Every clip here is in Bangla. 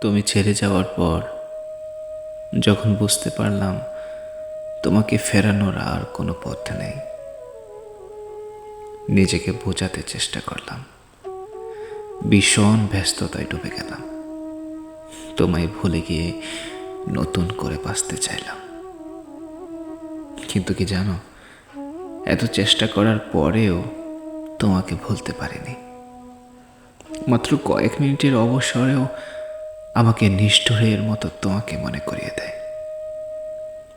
তুমি ছেড়ে যাওয়ার পর যখন বুঝতে পারলাম তোমাকে ফেরানোর আর কোনো পথ নেই, নিজেকে বোঝাতে চেষ্টা করলাম। ভীষণ ব্যস্ততায় ডুবে গেলাম। তোমায় ভুলে গিয়ে নতুন করে বাঁচতে চাইলাম। কিন্তু কি জানো, এত চেষ্টা করার পরেও তোমাকে ভুলতে পারিনি। মাত্র কয়েক মিনিটের অবসরেও আমাকে নিষ্ঠুরের মতো তোমাকে মনে করিয়ে দেয়।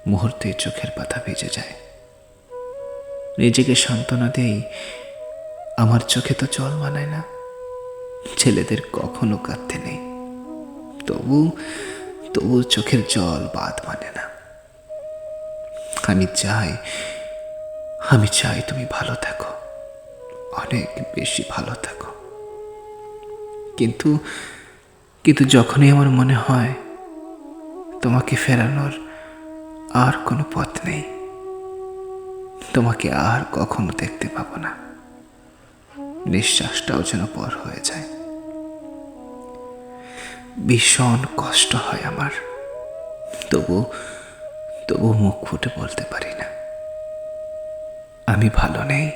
মুহূর্তে চোখের পাতা ভিজে যায়। নিজেকে সান্ত্বনা দেই, আমার চোখে তো জল মানায় না। ছেলেদের কখনো কাঁদতে নেই। তবু তবু চোখের জল বাদ মানে না। আমি চাই আমি চাই তুমি ভালো থাকো। অনেক বেশি ভালো থাকো। কিন্তু কিন্তু যখনই আমার মনে হয় তোমাকে ফেরানোর আর কোনো পথ নেই, তোমাকে আর কখনো দেখতে পাবো না। নিঃশ্বাসটাও যেন পর হয়ে যায়। ভীষণ কষ্ট হয় আমার। তবু তবু মুখ ফুটে বলতে পারি না। আমি ভালো নেই।